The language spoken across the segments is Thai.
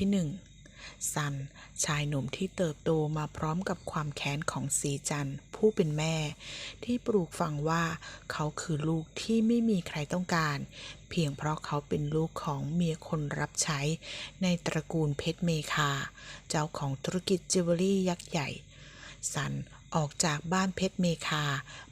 ที่หนึ่งซัน ชายหนุ่มที่เติบโตมาพร้อมกับความแค้นของสีจันผู้เป็นแม่ ที่ปลูกฝังว่าเขาคือลูกที่ไม่มีใครต้องการ เพียงเพราะเขาเป็นลูกของเมียคนรับใช้ ในตระกูลเพชรเมคา เจ้าของธุรกิจจิวเวลรี่ยักษ์ใหญ่สัน ออกจากบ้านเพชรเมคา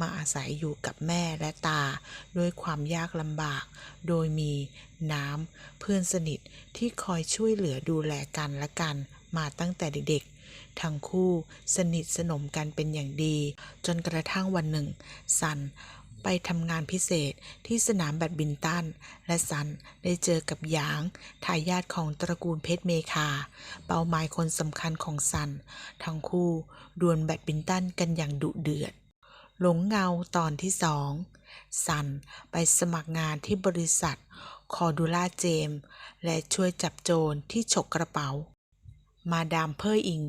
มาอาศัยอยู่กับแม่และตา ด้วยความยากลำบาก โดยมีน้ำเพื่อนสนิทที่คอยช่วยเหลือดูแลกันและกันมาตั้งแต่เด็กๆ ทั้งคู่สนิทสนมกันเป็นอย่างดี จนกระทั่งวันหนึ่ง สัน ไปทำงานพิเศษที่สนามแบดมินตัน และสันได้เจอกับหยางทายาทของตระกูลเพชรเมคา เป้าหมายคนสำคัญของสัน ทั้งคู่ดวลแบดมินตันกันอย่างดุเดือด หลงเงาตอนที่สองสันไปสมัครงานที่บริษัทคอดูล่าเจม และช่วยจับโจรที่ฉกกระเป๋า มาดามเพอร์อิง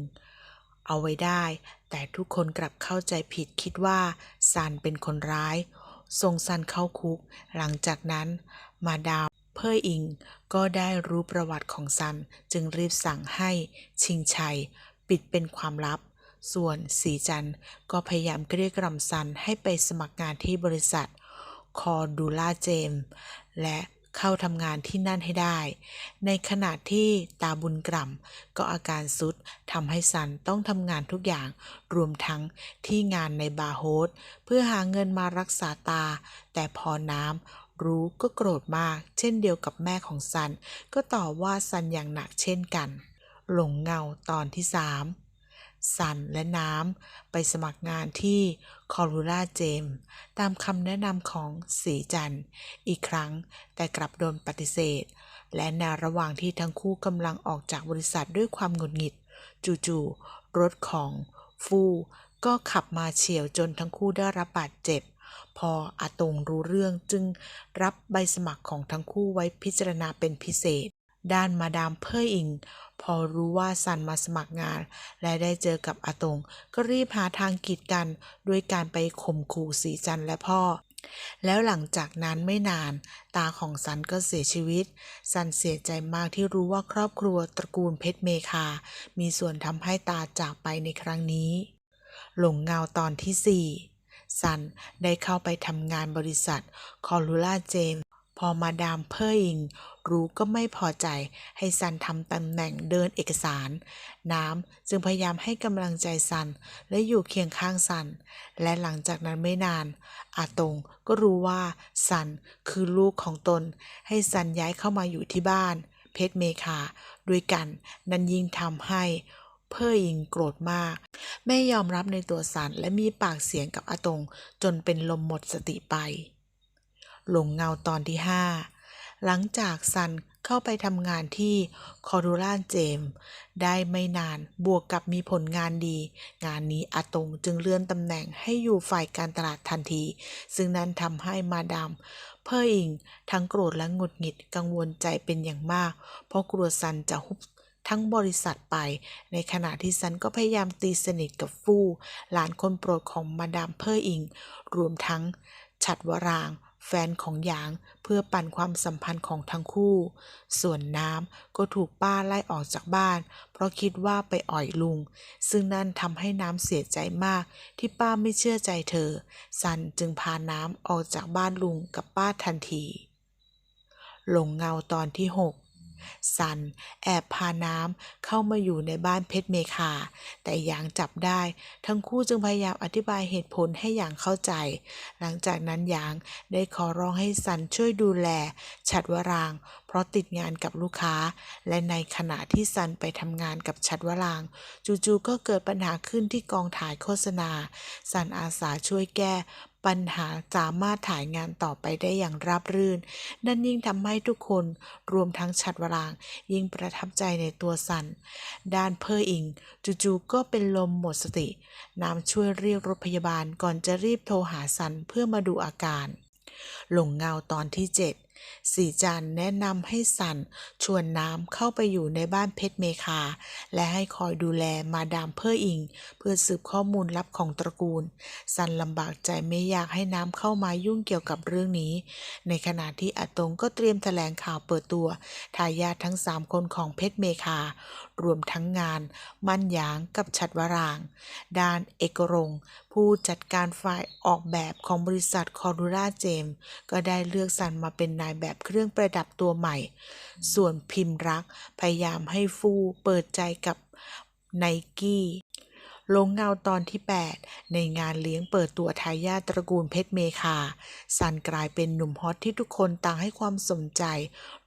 เอาไว้ได้ แต่ทุกคนกลับเข้าใจผิดคิดว่าซันเป็นคนร้าย ส่งซันเข้าคุก หลังจากนั้น มาดาวเพ่ยอิงก็ได้รู้ประวัติของซันจึงรีบสั่งให้ชิงชัย ปิดเป็นความลับ ส่วนสีจันก็พยายามเกลี้ยกล่อมซันให้ไปสมัครงานที่บริษัทคอดูล่าเจม และ เข้าทำงานที่นั่นให้ได้ ในขณะที่ตาบุญกล่ำก็อาการสุดทำให้ซันต้องทำงานทุกอย่าง รวมทั้งที่งานในบาร์โฮสเพื่อหาเงินมารักษาตา แต่พอน้ำรู้ก็โกรธมาก เช่นเดียวกับแม่ของซัน ก็ต่อว่าซันอย่างหนักเช่นกัน หลงเงาตอนที่สาม สันและน้ำ ไปสมัครงานที่คอรูล่าเจมตามคำแนะนำของสีจันอีกครั้งแต่กลับโดนปฏิเสธ และในระหว่างที่ทั้งคู่กำลังออกจากบริษัทด้วยความหงุดหงิด จู่ๆรถของฟูก็ขับมาเฉียวจนทั้งคู่ได้รับบาดเจ็บ พออาตงรู้เรื่องจึงรับใบสมัครของทั้งคู่ไว้พิจารณาเป็นพิเศษ ด้านมาดามเพอร์อิง พอรู้ว่าซันมาสมัครงาน และได้เจอกับอาตง ก็รีบหาทางกีดกันด้วยการไปข่มขู่สีจันและพ่อ แล้วหลังจากนั้นไม่นาน ตาของซันก็เสียชีวิต ซันเสียใจมากที่รู้ว่าครอบครัวตระกูลเพชรเมคา มีส่วนทำให้ตาจากไปในครั้งนี้ หลงเงาตอนที่4ซันได้เข้าไปทำงานบริษัทคอรูล่าเจมพอมาดามเพอร์อิง รู้ก็ไม่พอใจ ให้ซันทำตำแหน่งเดินเอกสาร น้ำจึงพยายามให้กำลังใจซัน และอยู่เคียงข้างซัน และหลังจากนั้นไม่นาน อาตงก็รู้ว่าซันคือลูกของตน ให้ซันย้ายเข้ามาอยู่ที่บ้าน เพชรเมคาด้วยกันนั่นยิ่งทำให้เพอร์อิงโกรธมากไม่ยอมรับในตัวซันและมีปากเสียงกับอาตงจนเป็นลมหมดสติไป หลงเงาตอนที่5 หลังจากซันเข้าไปทำงานที่คอรูล่าเจม ได้ไม่นานบวกกับมีผลงานดี งานนี้อาตงจึงเลื่อนตำแหน่งให้อยู่ฝ่ายการตลาดทันที ซึ่งนั้นทำให้มาดามเพอร์อิงทั้งโกรธและหงุดหงิดกังวลใจเป็นอย่างมาก เพราะกลัวซันจะฮุบทั้งบริษัทไป ในขณะที่ซันก็พยายามตีสนิทกับฟู่หลานคนโปรดของมาดามเพอร์อิง รวมทั้งฉัดวราง แฟนของหยางเพื่อปั่นความสัมพันธ์ของทั้งคู่ ส่วนน้ำก็ถูกป้าไล่ออกจากบ้าน เพราะคิดว่าไปอ่อยลุง ซึ่งนั่นทำให้น้ำเสียใจมากที่ป้าไม่เชื่อใจเธอซันจึงพาน้ำออกจากบ้านลุงกับป้าทันที หลงเงาตอนที่6 ซัน แอบพาน้ำเข้ามาอยู่ในบ้านเพชรเมคา แต่หยางจับได้ ทั้งคู่จึงพยายามอธิบายเหตุผลให้หยางเข้าใจ หลังจากนั้นหยางได้ขอร้องให้ซันช่วยดูแล ฉัดวราง เพราะติดงานกับลูกค้า และในขณะที่ซันไปทำงานกับฉัดวราง จู่ๆก็เกิดปัญหาขึ้นที่กองถ่ายโฆษณาซันอาสาช่วยแก้ ปัญหาสามารถถ่ายงานต่อไปได้อย่างราบรื่น นั่นยิ่งทำให้ทุกคนรวมทั้งชัดวราง ยิ่งประทับใจในตัวสัน ด้านเพอร์อิง จู่ๆก็เป็นลมหมดสติ น้ำช่วยเรียกรถพยาบาลก่อนจะรีบโทรหาสันเพื่อมาดูอาการ หลงเงาตอนที่ สีจันแนะนำให้สันชวนน้ำเข้าไปอยู่ในบ้านเพชรเมคา และให้คอยดูแลมาดามเพ่ออิง เพื่อสืบข้อมูลลับของตระกูล สันลำบากใจไม่อยากให้น้ำเข้ามายุ่งเกี่ยวกับเรื่องนี้ ในขณะที่อาตงก็เตรียมแถลงข่าวเปิดตัวทายาททั้งสามคนของเพชรเมคา รวมทั้งงาน มั่นหยางกับชัดวราง ด้านเอกรง ผู้จัดการฝ่ายออกแบบของบริษัทคอรูราเจมก็ได้เลือกสรรมาเป็นนายแบบเครื่องประดับตัวใหม่ ส่วนพิมพ์รักพยายามให้ฟูเปิดใจกับไนกี้ ลงเงาตอนที่ 8 ในงานเลี้ยงเปิดตัวทายาทตระกูลเพชรเมคาสันกลายเป็นหนุ่มฮอตที่ทุกคนต่างให้ความสนใจ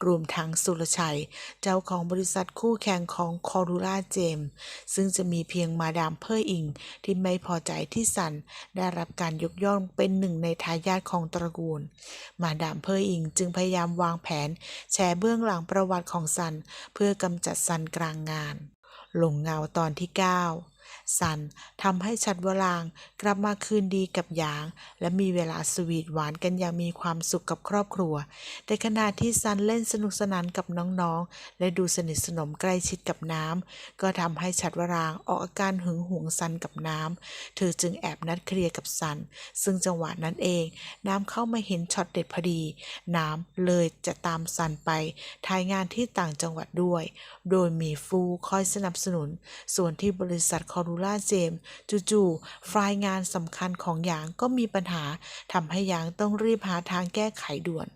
รวมทั้งสุรชัย เจ้าของบริษัทคู่แข่งของคอรูราเจม ซึ่งจะมีเพียงมาดามเพอร์อิง ที่ไม่พอใจที่สันได้รับการยกย่องเป็นหนึ่งในทายาทของตระกูล มาดามเพอร์อิงจึงพยายามวางแผน แชร์เบื้องหลังประวัติของซัน เพื่อกำจัดซันกลางงาน ลงเงาตอนที่ 9 ซันทำให้ชัดวรางกลับมาคืนดีกับหยาง และมีเวลาสวีทหวานกันอย่างมีความสุขกับครอบครัว แต่ขณะที่ซันเล่นสนุกสนานกับน้องๆ และดูสนิทสนมใกล้ชิดกับน้ำก็ทำให้ชัดวรางออกอาการหึงหวงซันกับน้ำเธอจึงแอบนัดเคลียร์กับซัน ซึ่งจังหวะนั้นเอง น้ำเข้ามาเห็นช็อตเด็ดพอดี น้ำเลยจะตามซันไปถ่ายงานที่ต่างจังหวัดด้วย โดยมีฟูคอยสนับสนุน ส่วนที่บริษัทคอรูล่าเจมจู่ๆไฟล์งานสำคัญของหยางก็มีปัญหาทำให้หยางต้องรีบหาทางแก้ไขด่วน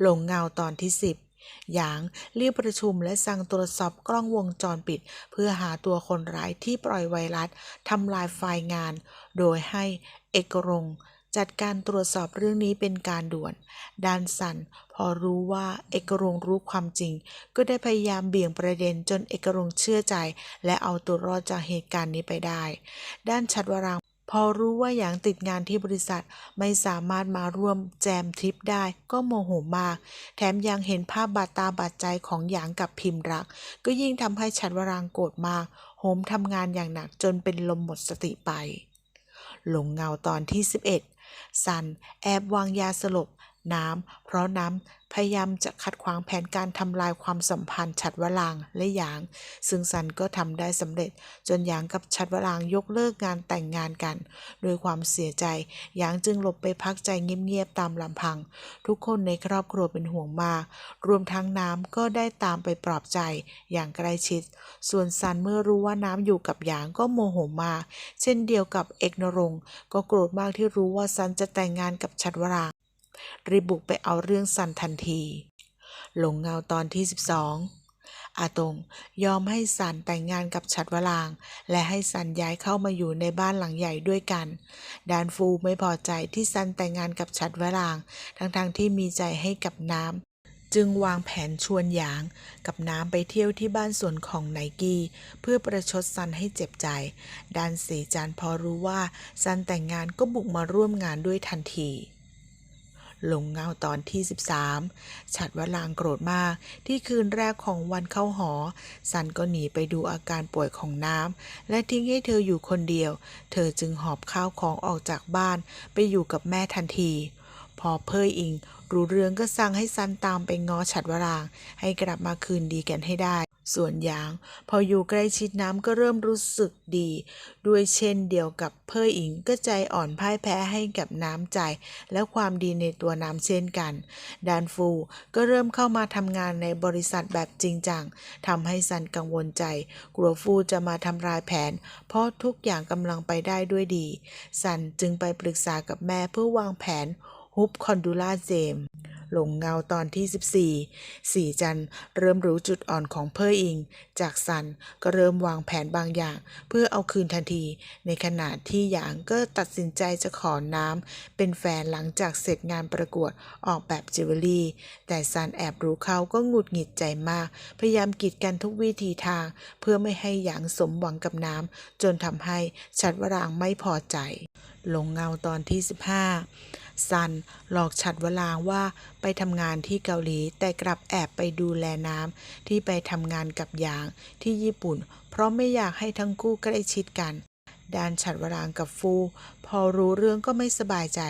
หลงเงาตอนที่10หยางเรียกประชุมและสั่งตรวจสอบกล้องวงจรปิด เพื่อหาตัวคนร้ายที่ปล่อยไวรัสทำลายไฟล์งาน โดยให้เอกรง จัดการตรวจสอบเรื่องนี้เป็นการด่วนด้านสันพอรู้ว่าเอกรงรู้ความจริง ก็ได้พยายามเบี่ยงประเด็นจนเอกรงเชื่อใจ และเอาตัวรอดจากเหตุการณ์นี้ไปได้ ด้านชัดวรางพอรู้ว่าอย่างติดงานที่บริษัทไม่สามารถมาร่วมแจมทริปได้ก็โมโหมาก แถมยังเห็นภาพบาดตาบาดใจของหยางกับพิมพ์รัก ก็ยิ่งทำให้ชัดวรางโกรธมาก โหมทำงานอย่างหนักจนเป็นลมหมดสติไป หลงเงาตอนที่ 11 ซันแอบวางยาสลบ น้ำ เพราะน้ำพยายามจะขัดขวางแผนการทำลายความสัมพันธ์ชัดวรางและหยาง ซึ่งซันก็ทำได้สำเร็จ จนหยางกับชัดวรางยกเลิกงานแต่งงานกัน โดยความเสียใจ หยางจึงหลบไปพักใจเงียบๆตามลำพัง ทุกคนในครอบครัวเป็นห่วงมาก รวมทั้งน้ำก็ได้ตามไปปลอบใจอย่างใกล้ชิด ส่วนซันเมื่อรู้ว่าน้ำอยู่กับหยางก็โมโหมาก เช่นเดียวกับเอกนรงก็โกรธมากที่รู้ว่าซันจะแต่งงานกับชัดวราง รีบบุกไปเอาเรื่องซันทันที หลงเงาตอนที่ 12 อาตงยอมให้ซันแต่งงานกับชัดวราง และให้ซันย้ายเข้ามาอยู่ในบ้านหลังใหญ่ด้วยกัน ดานฟูไม่พอใจที่ซันแต่งงานกับชัดวราง ทั้งๆที่มีใจให้กับน้ำจึงวางแผนชวนหยางกับน้ำไปเที่ยวที่บ้านสวนของไนกี้ เพื่อประชดซันให้เจ็บใจ ดานสีจันพอรู้ว่าซันแต่งงานก็บุกมาร่วมงานด้วยทันที ลงเงาตอนที่ 13 ฉัดวลางโกรธมากที่คืนแรกของวันเข้าหอซันก็หนีไปดูอาการป่วยของน้ำ และทิ้งให้เธออยู่คนเดียว เธอจึงหอบข้าวของออกจากบ้านไปอยู่กับแม่ทันที พอเพยอิงรู้เรื่องก็สั่งให้ซันตามไปง้อฉัดวราง ให้กลับมาคืนดีกันให้ได้ ส่วนยาง พออยู่ใกล้ชิดน้ำก็เริ่มรู้สึกดี ด้วยเช่นเดียวกับเพยอิงก็ใจอ่อนพ่ายแพ้ให้กับน้ำใจ และความดีในตัวน้ำเช่นกัน ดานฟูก็เริ่มเข้ามาทำงานในบริษัทแบบจริงจังทำให้ซันกังวลใจ กลัวฟูจะมาทำลายแผน เพราะทุกอย่างกำลังไปได้ด้วยดี ซันจึงไปปรึกษากับแม่เพื่อวางแผนฮุบคอนดูล่าเจมลงเงาตอนที่ 14 สี่จันเริ่มรู้จุดอ่อนของเพออิง จากซันก็เริ่มวางแผนบางอย่าง เพื่อเอาคืนทันที ในขณะที่หยางก็ตัดสินใจจะขอน้ำเป็นแฟนหลังจากเสร็จงานประกวดออกแบบจิวเวลรี่ แต่ซันแอบรู้เขาก็หงุดหงิดใจมาก พยายามกีดกันทุกวิธีทาง เพื่อไม่ให้หยางสมหวังกับน้ำจนทำให้ชัดวรางไม่พอใจลงเงาตอนที่ 15 ซันหลอกฉัดวลางว่าไปทำงานที่เกาหลี แต่กลับแอบไปดูแลน้ำที่ไปทำงานกับยางที่ญี่ปุ่น เพราะไม่อยากให้ทั้งคู่ใกล้ชิดกันด้านฉัดวรางกับฟู พอรู้เรื่องก็ไม่สบายใจ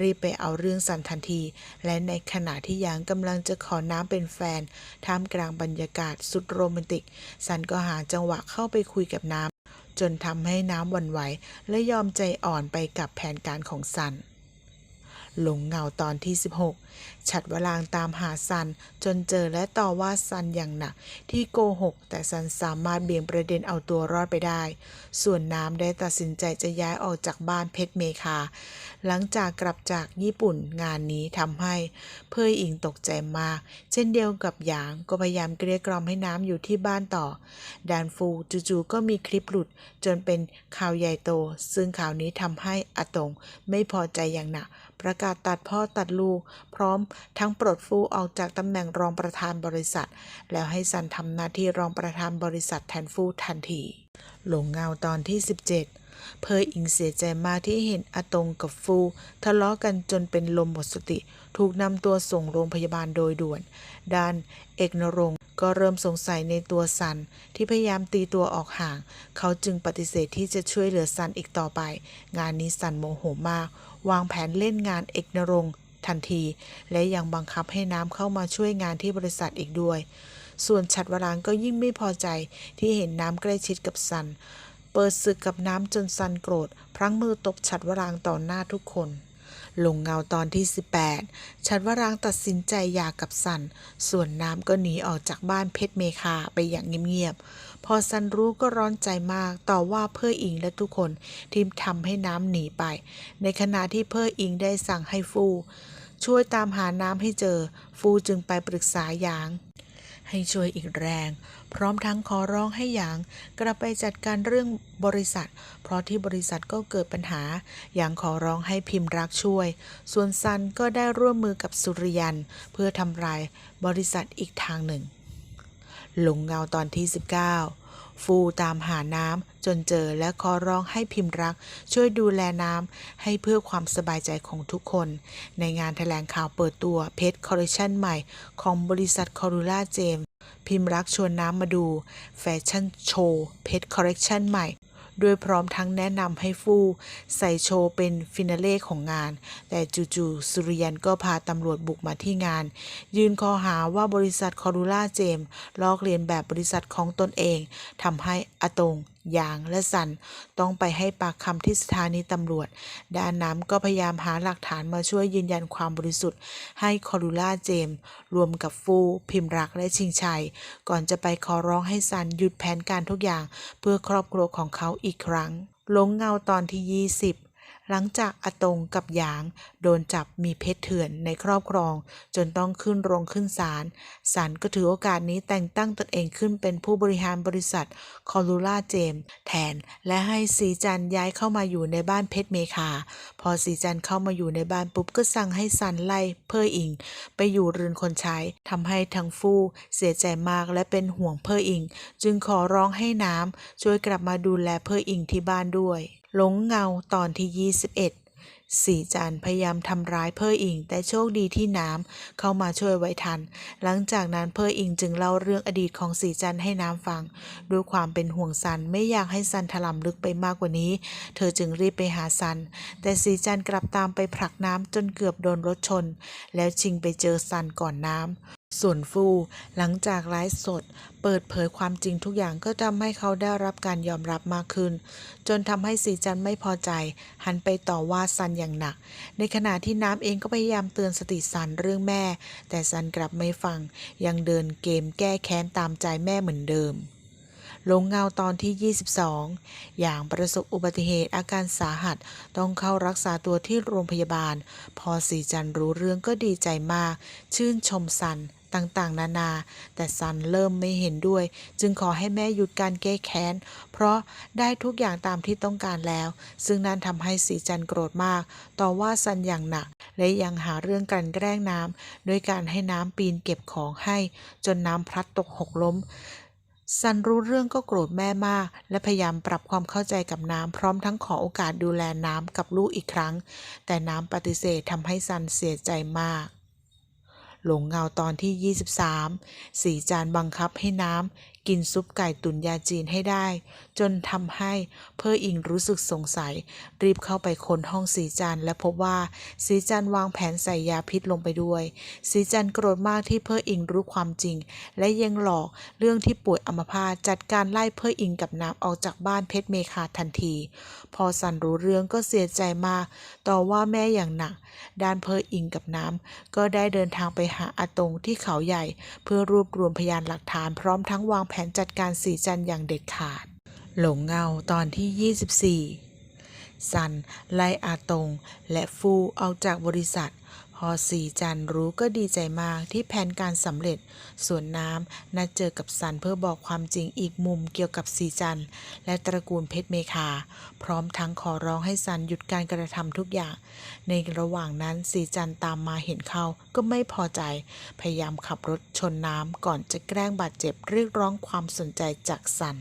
รีบไปเอาเรื่องสันทันที และในขณะที่ยางกำลังจะขอน้ำเป็นแฟน ท่ามกลางบรรยากาศสุดโรแมนติก สันก็หาจังหวะเข้าไปคุยกับน้ำจนทำให้น้ำหวั่นไหว และยอมใจอ่อนไปกับแผนการของสัน หลงเงาตอนที่ 16 ฉัดวรางตามหาซันจนเจอและต่อว่าซันอย่างหนัก ที่โกหก แต่ซันสามารถเบี่ยงประเด็นเอาตัวรอดไปได้ ส่วนน้ำได้ตัดสินใจจะย้ายออกจากบ้านเพชรเมคา หลังจากกลับจากญี่ปุ่นงานนี้ทำให้เพยอิงตกใจมาก เช่นเดียวกับหยางก็พยายามเกลี้ยกล่อมให้น้ำอยู่ที่บ้านต่อดานฟูจู่ๆก็มีคลิปหลุดจนเป็นข่าวใหญ่โต ซึ่งข่าวนี้ทำให้อาตงไม่พอใจอย่างหนัก ประกาศตัดพ่อตัดลูก พร้อมทั้งปลดฟูออกจากตำแหน่งรองประธานบริษัท แล้วให้ซันทำหน้าที่รองประธานบริษัทแทนฟูทันทีหลงเงาตอนที่ 17 เพยอิงเสียใจมากที่เห็นอาตงกับฟู ทะเลาะกันจนเป็นลมหมดสติ ถูกนำตัวส่งโรงพยาบาลโดยด่วน ด้านเอกนรงก็เริ่มสงสัยในตัวซันที่พยายามตีตัวออกห่าง เขาจึงปฏิเสธที่จะช่วยเหลือซันอีกต่อไป งานนี้ซันโมโหมาก วางแผนเล่นงานเอกนรงค์ทันที และยังบังคับให้น้ำเข้ามาช่วยงานที่บริษัทอีกด้วย ส่วนฉัดวรางก็ยิ่งไม่พอใจที่เห็นน้ำใกล้ชิดกับซัน เปิดศึกกับน้ำจนซันโกรธ พลั้งมือตบฉัดวรางต่อหน้าทุกคน ลงเงาตอนที่ 18ฉัดวรางตัดสินใจหย่ากับซัน ส่วนน้ำก็หนีออกจากบ้านเพชรเมคาไปอย่างเงียบๆ พอซันรู้ก็ร้อนใจมากต่อว่าเพื่ออิงและทุกคนที่ทำให้น้ำหนีไป ในขณะที่เพื่ออิงได้สั่งให้ฟู ช่วยตามหาน้ำให้เจอ ฟูจึงไปปรึกษาหยาง ให้ช่วยอีกแรง พร้อมทั้งขอร้องให้หยางกลับไปจัดการเรื่องบริษัท เพราะที่บริษัทก็เกิดปัญหาหยางขอร้องให้พิมพ์รักช่วย ส่วนซันก็ได้ร่วมมือกับสุริยัน เพื่อทำลายบริษัทอีกทางหนึ่ง หลงเงาตอนที่ 19 ฟูตามหาน้ำจนเจอและขอร้องให้พิมพ์รัก ช่วยดูแลน้ำให้เพื่อความสบายใจของทุกคน ในงานแถลงข่าวเปิดตัวเพชรคอลเลคชันใหม่ของบริษัทคอรูล่าเจมพิมพ์รักชวนน้ำมาดู แฟชั่นโชว์เพชรคอลเลคชันใหม่ โดยพร้อมทั้งแนะนำให้ฟู่ใส่โชว์เป็นฟินาเล่ของงาน แต่จู่ๆสุริยันก็พาตำรวจบุกมาที่งาน ยืนข้อหาว่าบริษัทคอรูล่าเจมส์ลอกเลียนแบบบริษัทของตนเองทำให้อตง ยางและสันต้องไปให้ปากคำที่สถานีตำรวจ ด้านน้ำก็พยายามหาหลักฐานมาช่วยยืนยันความบริสุทธิ์ ให้คอรูล่าเจมส์รวมกับฟู พิมรักและชิงชัย ก่อนจะไปขอร้องให้ซันหยุดแผนการทุกอย่าง เพื่อครอบครัวของเขาอีกครั้งหลงเงาตอนที่ 20 หลังจากอาตงกับหยาง โดนจับมีเพชรเถื่อนในครอบครอง จนต้องขึ้นโรงขึ้นศาล ศาลก็ถือโอกาสนี้แต่งตั้งตนเองขึ้นเป็นผู้บริหารบริษัทคอรูล่าเจมแทน และให้สีจันย้ายเข้ามาอยู่ในบ้านเพชรเมคา พอสีจันเข้ามาอยู่ในบ้านปุ๊บก็สั่งให้ซันไล่เพออิง ไปอยู่เรือนคนใช้ทำให้ทั้งฟู่เสียใจมากและเป็นห่วงเพออิง จึงขอร้องให้น้ำช่วยกลับมาดูแลเพออิงที่บ้านด้วย หลงเงาตอนที่ 21 สีจันพยายามทำร้ายเพ่ออิง แต่โชคดีที่น้ำเข้ามาช่วยไว้ทัน หลังจากนั้นเพ่ออิงจึงเล่าเรื่องอดีตของสีจันให้น้ำฟัง ด้วยความเป็นห่วงซันไม่อยากให้ซันถลำลึกไปมากกว่านี้ เธอจึงรีบไปหาซัน แต่สีจันกลับตามไปผลักน้ำจนเกือบโดนรถชน แล้วชิงไปเจอซันก่อนน้ำ ส่วนฟู หลังจากไลฟ์สด เปิดเผยความจริงทุกอย่างก็ทำให้เขาได้รับการยอมรับมากขึ้น จนทำให้สีจันไม่พอใจ หันไปต่อว่าซันอย่างหนัก ในขณะที่น้ำเองก็พยายามเตือนสติซันเรื่องแม่ แต่ซันกลับไม่ฟัง ยังเดินเกมแก้แค้นตามใจแม่เหมือนเดิมลงเงาตอนที่ 22 อย่างประสบอุบัติเหตุอาการสาหัสต้องเข้ารักษาตัวที่โรงพยาบาล พอสีจันร์รู้เรื่องก็ดีใจมาก ชื่นชมซัน ต่างๆ นานา แต่ซันเริ่มไม่เห็นด้วย จึงขอให้แม่หยุดการแก้แค้น เพราะได้ทุกอย่างตามที่ต้องการแล้ว ซึ่งนั่นทำให้สีจันโกรธมาก ต่อว่าซันอย่างหนัก และยังหาเรื่องกันแกล้งน้ำด้วยการให้น้ำปีนเก็บของให้ จนน้ำพลัดตกหกล้มซันรู้เรื่องก็โกรธแม่มาก และพยายามปรับความเข้าใจกับน้ำพร้อมทั้งขอโอกาสดูแลน้ำกับลูกอีกครั้ง แต่น้ำปฏิเสธทำให้ซันเสียใจมาก หลงเงาตอนที่ 23 สีจานบังคับให้น้ำ กินซุปไก่ตุ๋นยาจีนให้ได้ จนทำให้เพออิงรู้สึกสงสัย รีบเข้าไปค้นห้องสีจันและพบว่าสีจันวางแผนใส่ยาพิษลงไปด้วยสีจันโกรธมากที่เพออิงรู้ความจริง และยังหลอกเรื่องที่ป่วยอัมพาตจัดการไล่เพออิงกับน้ำออกจากบ้านเพชรเมคาทันที พอสันรู้เรื่องก็เสียใจมาก ต่อว่าแม่อย่างหนัก ด้านเพออิงกับน้ำก็ได้เดินทางไปหาอาตงที่เขาใหญ่ เพื่อรวบรวมพยานหลักฐานพร้อมทั้งวางแผนจัดการสีจันอย่างเด็ดขาด หลงเงาตอนที่ 24 ซันไล่อาตง และฟูออกจากบริษัท อสีจันรู้ก็ดีใจมากที่แผนการสำเร็จ ส่วนน้ำนัดเจอกับซันเพื่อบอกความจริงอีกมุมเกี่ยวกับสีจันและตระกูลเพชรเมคา พร้อมทั้งขอร้องให้ซันหยุดการกระทำทุกอย่าง ในระหว่างนั้นสีจันตามมาเห็นเขาก็ไม่พอใจ พยายามขับรถชนน้ำก่อนจะแกล้งบาดเจ็บเรียกร้องความสนใจจากซัน